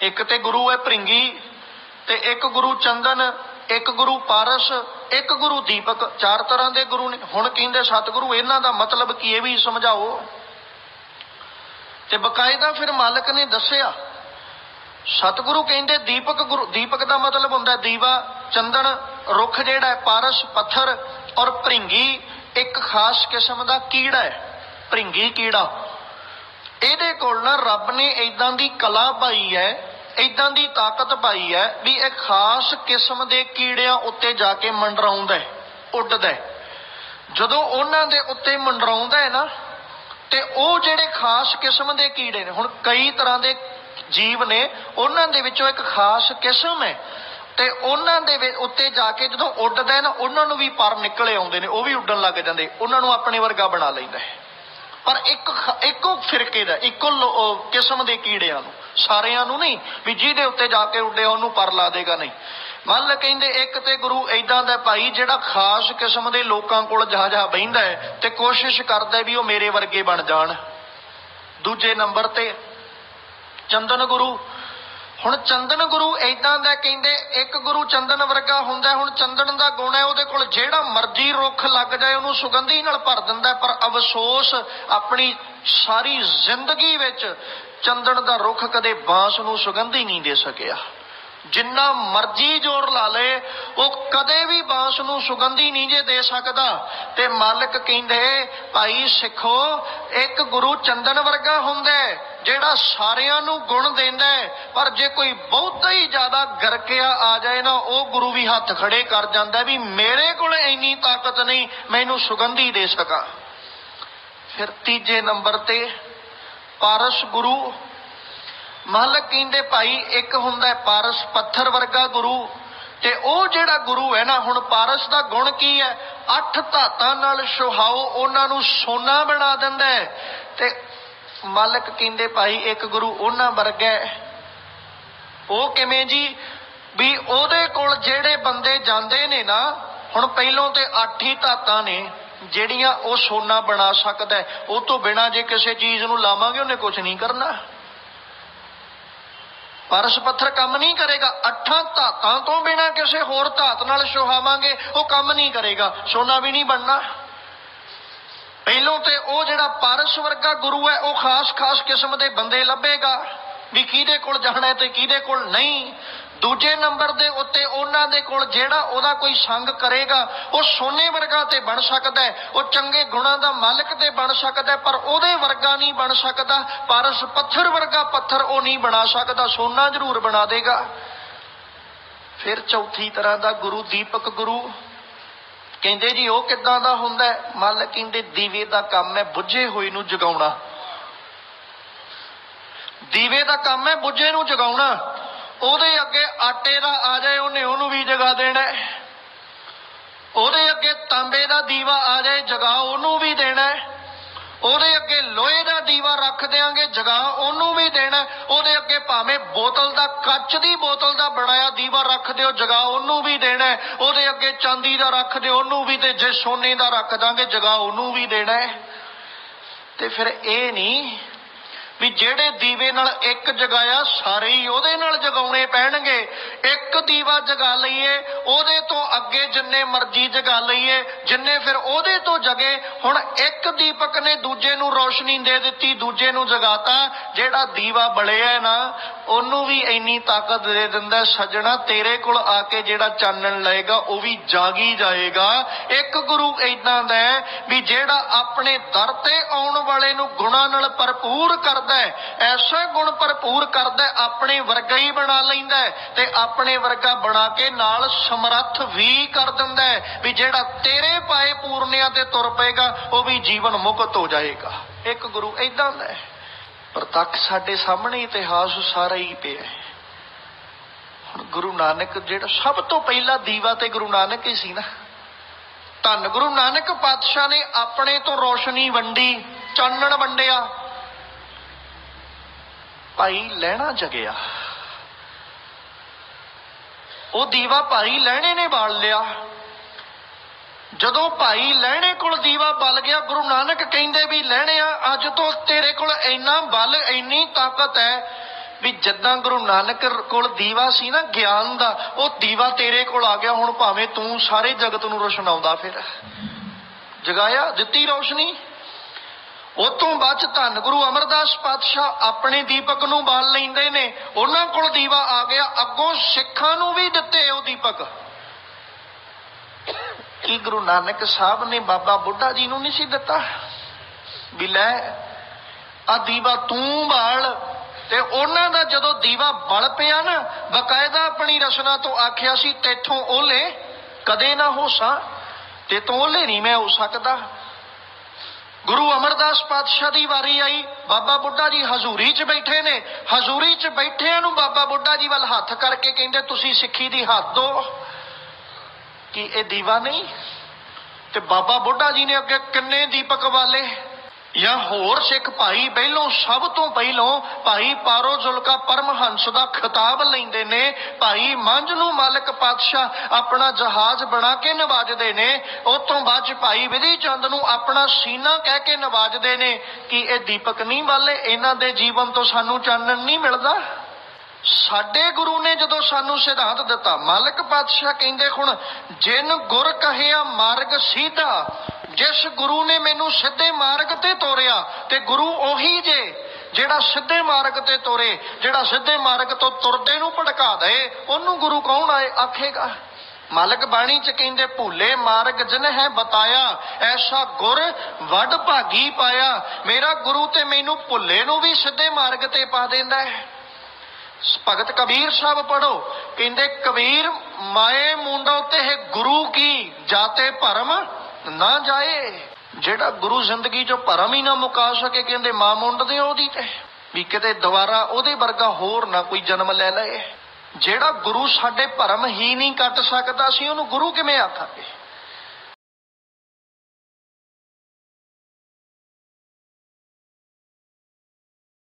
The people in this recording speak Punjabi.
ਇੱਕ ਤੇ ਗੁਰੂ ਹੈ ਭ੍ਰਿੰਗੀ ਤੇ ਇੱਕ ਗੁਰੂ ਚੰਦਨ, ਇੱਕ ਗੁਰੂ ਪਾਰਸ, ਇੱਕ ਗੁਰੂ ਦੀਪਕ। ਚਾਰ ਤਰ੍ਹਾਂ ਦੇ ਗੁਰੂ ਨੇ। ਹੁਣ ਕਹਿੰਦੇ ਸਤਿਗੁਰੂ, ਇਹਨਾਂ ਦਾ ਮਤਲਬ ਕੀ ਇਹ ਵੀ ਸਮਝਾਓ? ਤੇ ਬਕਾਇਦਾ ਫਿਰ ਮਾਲਕ ਨੇ ਦੱਸਿਆ, ਸਤਿਗੁਰੂ ਕਹਿੰਦੇ ਦੀਪਕ ਗੁਰੂ, ਦੀਪਕ ਦਾ ਮਤਲਬ ਹੁੰਦਾ ਦੀਵਾ, ਚੰਦਨ, ਰੁੱਖ ਜਿਹੜਾ ਹੈ, ਪਾਰਸ, ਪੱਥਰ ਔਰ ਭ੍ਰਿੰਗੀ ਇੱਕ ਖਾਸ ਕਿਸਮ ਦਾ ਕੀੜਾ ਹੈ ਭ੍ਰਿੰਗੀ ਕੀੜਾ। ਇਹਦੇ ਕੋਲ ਨਾ ਰੱਬ ਨੇ ਇਦਾਂ ਦੀ ਕਲਾ ਪਾਈ ਹੈ ਇਦਾਂ ਦੀ ਤਾਕਤ ਪਾਈ ਹੈ ਵੀ ਇਹ ਖਾਸ ਕਿਸਮ ਦੇ ਕੀੜਿਆਂ ਉੱਤੇ ਜਾ ਕੇ ਮੰਡਰਾਉਂਦਾ ਹੈ, ਉੱਡਦਾ ਹੈ। ਜਦੋਂ ਉਹਨਾਂ ਦੇ ਉੱਤੇ ਮੰਡਰਾਉਂਦਾ ਹੈ ਨਾ, ਤੇ ਉਹ ਜਿਹੜੇ ਖਾਸ ਕਿਸਮ ਦੇ ਕੀੜੇ ਨੇ, ਹੁਣ ਕਈ ਤਰ੍ਹਾਂ ਦੇ ਜੀਵ ਨੇ, ਉਹਨਾਂ ਦੇ ਵਿੱਚੋਂ ਇੱਕ ਖਾਸ ਕਿਸਮ ਹੈ, ਤੇ ਉਹਨਾਂ ਦੇ ਉੱਤੇ ਜਾ ਕੇ ਜਦੋਂ ਉੱਡਦਾ ਹੈ ਨਾ, ਉਹਨਾਂ ਨੂੰ ਵੀ ਪਰ ਨਿਕਲੇ ਆਉਂਦੇ ਨੇ, ਉਹ ਵੀ ਉੱਡਣ ਲੱਗ ਜਾਂਦੇ, ਉਹਨਾਂ ਨੂੰ ਆਪਣੇ ਵਰਗਾ ਬਣਾ ਲੈਂਦਾ ਹੈ। ਪਰ ਇੱਕ ਇੱਕੋ ਫਿਰਕੇ ਦਾ, ਇੱਕੋ ਕਿਸਮ ਦੇ ਕੀੜਿਆਂ ਨੂੰ। ਸਾਰਿਆਂ ਨੂੰ ਨਹੀਂ, ਵੀ ਜਿਹਦੇ ਉੱਤੇ ਜਾ ਕੇ ਉੱਡਿਆ ਉਹਨੂੰ ਪਰ ਲਾ ਦੇਗਾ ਨਹੀਂ। ਮੰਨ ਲੈ ਕਹਿੰਦੇ, ਇੱਕ ਤੇ ਗੁਰੂ ਐਦਾਂ ਦਾ ਭਾਈ ਜਿਹੜਾ ਖਾਸ ਕਿਸਮ ਦੇ ਲੋਕਾਂ ਕੋਲ ਜਾ ਜਾ ਬਹਿੰਦਾ ਹੈ ਤੇ ਕੋਸ਼ਿਸ਼ ਕਰਦਾ ਵੀ ਉਹ ਮੇਰੇ ਵਰਗੇ ਬਣ ਜਾਣ। ਦੂਜੇ ਨੰਬਰ ਤੇ, ਚੰਦਨ ਗੁਰੂ। ਹੁਣ ਚੰਦਨ ਗੁਰੂ ਐਦਾਂ ਦਾ ਕਹਿੰਦੇ, ਇੱਕ ਗੁਰੂ ਚੰਦਨ ਵਰਗਾ ਹੁੰਦਾ ਹੁਣ ਚੰਦਨ ਦਾ ਗੁਣ ਹੈ ਉਹਦੇ ਕੋਲ ਜਿਹੜਾ ਮਰਜ਼ੀ ਰੁੱਖ ਲੱਗ ਜਾਏ, ਉਹਨੂੰ ਸੁਗੰਧੀ ਨਾਲ ਭਰ ਦਿੰਦਾ ਪਰ ਅਫਸੋਸ ਆਪਣੀ ਸਾਰੀ ਜ਼ਿੰਦਗੀ ਵਿੱਚ ਚੰਦਨ ਦਾ ਰੁੱਖ ਕਦੇ ਬਾਂਸ ਨੂੰ ਸੁਗੰਧੀ ਨਹੀਂ ਦੇ ਸਕਿਆ। ਜਿੰਨਾ ਮਰਜ਼ੀ ਜ਼ੋਰ ਲਾ ਲੇ, ਉਹ ਕਦੇ ਵੀ ਬਾਂਸ ਨੂੰ ਸੁਗੰਧੀ ਨਹੀਂ ਜੇ ਦੇ ਸਕਦਾ। ਤੇ ਮਾਲਕ ਕਹਿੰਦੇ, ਭਾਈ ਸਿੱਖੋ, ਇੱਕ ਗੁਰੂ ਚੰਦਨ ਵਰਗਾ ਹੁੰਦਾ ਜਿਹੜਾ ਸਾਰਿਆਂ ਨੂੰ ਗੁਣ ਦਿੰਦਾ ਪਰ ਜੇ ਕੋਈ ਬਹੁਤਾ ਹੀ ਜ਼ਿਆਦਾ ਗਰਕਿਆ ਆ ਜਾਏ ਨਾ, ਉਹ ਗੁਰੂ ਵੀ ਹੱਥ ਖੜੇ ਕਰ ਜਾਂਦਾ ਵੀ ਮੇਰੇ ਕੋਲ ਇੰਨੀ ਤਾਕਤ ਨਹੀਂ, ਮੈਨੂੰ ਸੁਗੰਧੀ ਦੇ ਸਕਾਂ। ਫਿਰ ਤੀਜੇ ਨੰਬਰ ਤੇ ਪਾਰਸ ਗੁਰੂ। ਮਾਲਕ ਕਹਿੰਦੇ ਭਾਈ, ਇੱਕ ਹੁੰਦਾ ਪਾਰਸ ਪੱਥਰ ਵਰਗਾ ਗੁਰੂ। ਤੇ ਉਹ ਜਿਹੜਾ ਗੁਰੂ ਹੈ ਨਾ, ਹੁਣ ਪਾਰਸ ਦਾ ਗੁਣ ਕੀ ਹੈ? ਅੱਠ ਧਾਤਾਂ ਨਾਲ ਸੁਹਾਓ ਉਹਨਾਂ ਨੂੰ ਸੋਨਾ ਬਣਾ ਦਿੰਦਾ ਹੈ। ਤੇ ਮਾਲਕ ਕਹਿੰਦੇ ਭਾਈ, ਇੱਕ ਗੁਰੂ ਉਹਨਾਂ ਵਰਗਾ ਉਹ ਕਿਵੇਂ ਜੀ? ਵੀ ਉਹਦੇ ਕੋਲ ਜਿਹੜੇ ਬੰਦੇ ਜਾਂਦੇ ਨੇ ਨਾ, ਹੁਣ ਪਹਿਲੋਂ ਤੇ ਅੱਠ ਹੀ ਧਾਤਾਂ ਨੇ। ਜਿਹੜੀਆਂ ਉਹ ਸੋਨਾ ਬਣਾ ਸਕਦਾ ਉਹ ਤੋਂ ਬਿਨਾ ਜੇ ਕਿਸੇ ਚੀਜ਼ ਨੂੰ ਲਾਵਾਂਗੇ, ਉਹਨੇ ਕੁਝ ਨਹੀਂ ਕਰਨਾ। ਪਰਸ ਪੱਥਰ ਕੰਮ ਨਹੀਂ ਕਰੇਗਾ, ਅੱਠਾਂ ਧਾਤਾਂ ਤੋਂ ਬਿਨਾ ਕਿਸੇ ਹੋਰ ਧਾਤ ਨਾਲ ਸੁਹਾਵਾਂਗੇ, ਉਹ ਕੰਮ ਨਹੀਂ ਕਰੇਗਾ, ਸੋਨਾ ਵੀ ਨਹੀਂ ਬਣਨਾ। ਪਹਿਲੋਂ ਤੇ ਉਹ ਜਿਹੜਾ ਪਾਰਸ ਵਰਗਾ ਗੁਰੂ ਹੈ, ਉਹ ਖਾਸ-ਖਾਸ ਕਿਸਮ ਦੇ ਬੰਦੇ ਲੱਭੇਗਾ। ਵੀ ਕਿਹਦੇ ਕੋਲ ਜਾਣਾ ਤੇ ਕਿਹਦੇ ਕੋਲ ਨਹੀਂ। ਦੂਜੇ ਨੰਬਰ ਦੇ ਉੱਤੇ ਉਹਨਾਂ ਦੇ ਕੋਲ ਜਿਹੜਾ ਉਹਦਾ ਕੋਈ ਸੰਗ ਕਰੇਗਾ, ਉਹ ਸੋਨੇ ਵਰਗਾ ਤੇ ਬਣ ਸਕਦਾ ਹੈ। ਉਹ ਚੰਗੇ ਗੁਣਾਂ ਦਾ ਮਾਲਕ ਤੇ ਬਣ ਸਕਦਾ ਪਰ ਉਹਦੇ ਵਰਗਾ ਨਹੀਂ ਬਣ ਸਕਦਾ। ਪਾਰਸ ਪੱਥਰ ਵਰਗਾ ਪੱਥਰ ਉਹ ਨਹੀਂ ਬਣਾ ਸਕਦਾ, ਸੋਨਾ ਜ਼ਰੂਰ ਬਣਾ ਦੇਗਾ। ਫਿਰ ਚੌਥੀ ਤਰ੍ਹਾਂ ਦਾ ਗੁਰੂ ਦੀਪਕ ਗੁਰੂ। ਕਹਿੰਦੇ ਜੀ, ਉਹ ਕਿੱਦਾਂ ਦਾ ਹੁੰਦਾ ਹੈ? ਕਹਿੰਦੇ, ਦੀਵੇ ਦਾ ਕੰਮ ਹੈ ਬੁੱਝੇ ਹੋਏ ਨੂੰ ਜਗਾਉਣਾ। ਦੀਵੇ ਦਾ ਕੰਮ ਹੈ, ਬੁੱਝੇ ਨੂੰ ਜਗਾਉਣਾ। ਉਹਦੇ ਅੱਗੇ ਆਟੇ ਦਾ ਆ ਜਾਏ ਉਹਨੇ ਉਹਨੂੰ ਵੀ ਜਗਾ ਦੇਣਾ ਉਹਦੇ ਅੱਗੇ ਤਾਂਬੇ ਦਾ ਦੀਵਾ ਆ ਜਾਏ ਜਗਾ ਉਹਨੂੰ ਵੀ ਦੇਣਾ ਉਹਦੇ ਅੱਗੇ ਲੋਹੇ ਦਾ ਦੀਵਾ ਰੱਖ ਦੇਾਂਗੇ ਜਗਾ ਉਹਨੂੰ ਵੀ ਦੇਣਾ ਉਹਦੇ ਅੱਗੇ ਭਾਵੇਂ ਬੋਤਲ ਦਾ, ਕੱਚ ਦੀ ਬੋਤਲ ਦਾ ਬਣਾਇਆ ਦੀਵਾ ਰੱਖ ਦਿਓ ਜਗਾ ਉਹਨੂੰ ਵੀ ਦੇਣਾ ਉਹਦੇ ਅੱਗੇ ਚਾਂਦੀ ਦਾ ਰੱਖ ਦਿਓ, ਉਹਨੂੰ ਵੀ ਤੇ ਜੇ ਸੋਨੇ ਦਾ ਰੱਖ ਦਾਂਗੇ ਜਗਾ ਉਹਨੂੰ ਵੀ ਦੇਣਾ ਤੇ ਫਿਰ ਇਹ ਨਹੀਂ ਵੀ ਜਿਹੜੇ ਦੀਵੇ ਨਾਲ ਇੱਕ ਜਗਾਇਆ, ਸਾਰੇ ਹੀ ਉਹਦੇ ਨਾਲ ਜਗਾਉਣੇ ਪੈਣਗੇ। ਇੱਕ ਦੀਵਾ ਜਗਾ ਲਈਏ, ਉਹਦੇ ਤੋਂ ਅੱਗੇ ਜਿੰਨੇ ਮਰਜ਼ੀ ਜਗਾ ਲਈਏ, ਜਿੰਨੇ ਫਿਰ ਉਹਦੇ ਤੋਂ ਜਗੇ, ਹੁਣ ਇੱਕ ਦੀਪਕ ਨੇ ਦੂਜੇ ਨੂੰ ਰੋਸ਼ਨੀ ਦੇ ਦਿੱਤੀ, ਦੂਜੇ ਨੂੰ ਜਗਾਤਾ, ਜਿਹੜਾ ਦੀਵਾ ਬਲਿਆ ਨਾ, ਉਹਨੂੰ ਵੀ ਇੰਨੀ ਤਾਕਤ ਦੇ ਦਿੰਦਾ ਸੱਜਣਾ ਤੇਰੇ ਕੋਲ ਆ ਕੇ ਜਿਹੜਾ ਚਾਨਣ ਲਏਗਾ, ਉਹ ਵੀ ਜਾਗੀ ਜਾਏਗਾ। ਇੱਕ ਗੁਰੂ ਇਦਾਂ ਦਾ ਵੀ ਜਿਹੜਾ ਆਪਣੇ ਦਰ ਤੇ ਆਉਣ ਵਾਲੇ ਨੂੰ ਗੁਣਾਂ ਨਾਲ ਭਰਪੂਰ ਕਰਦਾ ਹੈ, ਐਸਾ ਗੁਣ ਭਰਪੂਰ ਕਰਦਾ ਆਪਣੇ ਵਰਗਾ ਹੀ ਬਣਾ ਲੈਂਦਾ ਤੇ ਆਪਣੇ ਵਰਗਾ ਬਣਾ ਕੇ ਨਾਲ ਸਮਰੱਥ ਵੀ ਕਰ ਦਿੰਦਾ ਹੈ ਵੀ ਜਿਹੜਾ ਤੇਰੇ ਪਾਏ ਪੂਰਨਿਆਂ ਤੇ ਤੁਰ ਪਏਗਾ, ਉਹ ਵੀ ਜੀਵਨ ਮੁਕਤ ਹੋ ਜਾਏਗਾ। ਇੱਕ ਗੁਰੂ ਇਦਾਂ ਦਾ ਹੈ ਪ੍ਰਤੱਖ ਸਾਡੇ ਸਾਹਮਣੇ ਇਤਿਹਾਸ ਸਾਰਾ ਹੀ ਪਿਆ ਹੈ। ਹੁਣ ਗੁਰੂ ਨਾਨਕ ਜਿਹੜਾ ਸਭ ਤੋਂ ਪਹਿਲਾ ਦੀਵਾ ਤੇ ਗੁਰੂ ਨਾਨਕ ਹੀ ਸੀ ਨਾ। ਧੰਨ ਗੁਰੂ ਨਾਨਕ ਪਾਤਸ਼ਾਹ ਨੇ ਆਪਣੇ ਤੋਂ ਰੋਸ਼ਨੀ ਵੰਡੀ, ਚਾਨਣ ਵੰਡਿਆ। ਭਾਈ ਲੈਣਾ ਜਗਿਆ। ਉਹ ਦੀਵਾ ਭਾਈ ਲਹਿਣੇ ਨੇ ਬਾਲ ਲਿਆ। ਜਦੋਂ ਭਾਈ ਲਹਿਣੇ ਕੋਲ ਦੀਵਾ ਬਲ ਗਿਆ, ਗੁਰੂ ਨਾਨਕ ਕਹਿੰਦੇ ਵੀ ਲੈਣਿਆ ਅੱਜ ਤੋਂ ਤੇਰੇ ਕੋਲ ਇੰਨਾ ਬਲ, ਇੰਨੀ ਤਾਕਤ ਹੈ ਵੀ ਜਦਾਂ ਗੁਰੂ ਨਾਨਕ ਕੋਲ ਦੀਵਾ ਸੀ ਨਾ, ਗਿਆਨ ਦਾ, ਉਹ ਦੀਵਾ ਤੇਰੇ ਕੋਲ ਆ ਗਿਆ, ਹੁਣ ਭਾਵੇਂ ਤੂੰ ਸਾਰੇ ਜਗਤ ਨੂੰ ਰੋਸ਼ਨਾਉਂਦਾ ਫਿਰ। ਜਗਾਇਆ, ਦਿੱਤੀ ਰੋਸ਼ਨੀ। ਉਹ ਤੋਂ ਬਾਅਦ 'ਚ ਧੰਨ ਗੁਰੂ ਅਮਰਦਾਸ ਪਾਤਸ਼ਾਹ ਆਪਣੇ ਦੀਪਕ ਨੂੰ ਬਾਲ ਲੈਂਦੇ ਨੇ। ਉਹਨਾਂ ਕੋਲ ਦੀਵਾ ਆ ਗਿਆ, ਅੱਗੋਂ ਸਿੱਖਾਂ ਨੂੰ ਵੀ ਦਿੱਤੇ ਉਹ ਦੀਪਕ। ਕੀ ਗੁਰੂ ਨਾਨਕ ਸਾਹਿਬ ਨੇ ਬਾਬਾ ਬੁੱਢਾ ਜੀ ਨੂੰ ਨਹੀਂ ਸੀ ਦਿੱਤਾ? ਵੀ ਲੈ ਆ ਦੀਵਾ ਤੂੰ ਬਾਲ। ਤੇ ਉਹਨਾਂ ਦਾ ਜਦੋਂ ਦੀਵਾ ਬਲ ਪਿਆ ਨਾ, ਬਕਾਇਦਾ ਆਪਣੀ ਰਸਨਾ ਤੋਂ ਆਖਿਆ ਸੀ, ਤੇਥੋਂ ਓਲੇ ਕਦੇ ਨਾ ਹੋਸਾਂ ਤੇ ਤੋਂ ਓਲੇ ਨਹੀਂ ਮੈਂ ਹੋ ਸਕਦਾ। ਗੁਰੂ ਅਮਰਦਾਸ ਪਾਤਸ਼ਾਹ ਦੀ ਵਾਰੀ ਆਈ। ਬਾਬਾ ਬੁੱਢਾ ਜੀ ਹਜ਼ੂਰੀ 'ਚ ਬੈਠੇ ਨੇ। ਹਜ਼ੂਰੀ 'ਚ ਬੈਠਿਆਂ ਨੂੰ ਬਾਬਾ ਬੁੱਢਾ ਜੀ ਵੱਲ ਹੱਥ ਕਰਕੇ ਕਹਿੰਦੇ, ਤੁਸੀਂ ਸਿੱਖੀ ਦੀ ਹੱਥ ਦੋ ਕਿ ਇਹ ਦੀਵਾ ਨਹੀਂ? ਤੇ ਬਾਬਾ ਬੁੱਢਾ ਜੀ ਨੇ ਅੱਗੇ ਕਿੰਨੇ ਦੀਪਕ ਵਾਲੇ? ਜਾਂ ਹੋਰ ਸਿੱਖ ਭਾਈ ਪਹਿਲੋਂ ਸਭ ਤੋਂ ਪਹਿਲੋਂ ਭਾਈ ਪਾਰੋ ਜ਼ੁਲਕਾ ਪਰਮਹੰਸ ਦਾ ਖਿਤਾਬ ਲੈਂਦੇ ਨੇ, ਭਾਈ ਮੰਝ ਨੂੰ ਮਾਲਕ ਪਾਤਸ਼ਾਹ ਆਪਣਾ ਜਹਾਜ਼ ਬਣਾ ਕੇ ਨਵਾਜਦੇ ਨੇ ਉਸ ਤੋਂ ਬਾਅਦ ਭਾਈ ਵਿਧੀ ਚੰਦ ਨੂੰ ਆਪਣਾ ਸੀਨਾ ਕਹਿ ਕੇ ਨਵਾਜਦੇ ਨੇ ਕਿ ਇਹ ਦੀਪਕ ਨਹੀਂ ਵਾਲੇ, ਇਹਨਾਂ ਦੇ ਜੀਵਨ ਤੋਂ ਸਾਨੂੰ ਚਾਨਣ ਨਹੀਂ ਮਿਲਦਾ। ਸਾਡੇ ਗੁਰੂ ਨੇ ਜਦੋਂ ਸਾਨੂੰ ਸਿਧਾਂਤ ਦਿੱਤਾ, ਮਾਲਕ ਪਾਤਸ਼ਾਹ ਕਹਿੰਦੇ ਹੁਣ, ਜਿਨ ਗੁਰ ਕਹਿਆ ਮਾਰਗ ਸੀਧਾ ਜਿਸ ਗੁਰੂ ਨੇ ਮੈਨੂੰ ਸਿੱਧੇ ਮਾਰਗ ਤੇ ਤੋਰਿਆ, ਤੇ ਗੁਰੂ ਉਹੀ ਜੇ, ਜਿਹੜਾ ਸਿੱਧੇ ਮਾਰਗ ਤੇ ਤੋਰੇ, ਜਿਹੜਾ ਸਿੱਧੇ ਮਾਰਗ ਤੋਂ ਤੁਰਦੇ ਨੂੰ ਭੜਕਾ ਦੇ ਉਹਨੂੰ ਗੁਰੂ ਕੌਣ ਆਏ ਆਖੇਗਾ? ਮਾਲਕ ਬਾਣੀ ਚ ਕਹਿੰਦੇ, ਭੂਲੇ ਮਾਰਗ ਜਿਨ ਹੈ ਬਤਾਇਆ, ਐਸਾ ਗੁਰ ਵੱਡ ਭਾਗੀ ਪਾਇਆ। ਮੇਰਾ ਗੁਰੂ ਤੇ ਮੈਨੂੰ ਭੁੱਲੇ ਨੂੰ ਵੀ ਸਿੱਧੇ ਮਾਰਗ ਤੇ ਪਾ ਦਿੰਦਾ ਹੈ। ਭਗਤ ਕਬੀਰ ਸਾਹਿਬ ਪੜੋ ਕਹਿੰਦੇ, ਕਬੀਰ ਮਾਏ ਮੁੰਡੋ ਤੇ ਗੁਰੂ ਕੀ, ਜਾਤੇ ਭਰਮ ਨਾ ਜਾਏ, ਜਿਹੜਾ ਗੁਰੂ ਜ਼ਿੰਦਗੀ ਚੋਂ ਭਰਮ ਹੀ ਨਾ ਮੁਕਾ ਸਕੇ, ਕਹਿੰਦੇ ਮਾਂ ਮੁੰਡਦੇ ਉਹਦੀ ਤੇ, ਵੀ ਕਿਤੇ ਦੁਬਾਰਾ ਉਹਦੇ ਵਰਗਾ ਹੋਰ ਨਾ ਕੋਈ ਜਨਮ ਲੈ ਲਏ। ਜਿਹੜਾ ਗੁਰੂ ਸਾਡੇ ਭਰਮ ਹੀ ਨਹੀਂ ਕੱਟ ਸਕਦਾ ਸੀ ਉਹਨੂੰ ਗੁਰੂ ਕਿਵੇਂ ਆਖਾਂਗੇ?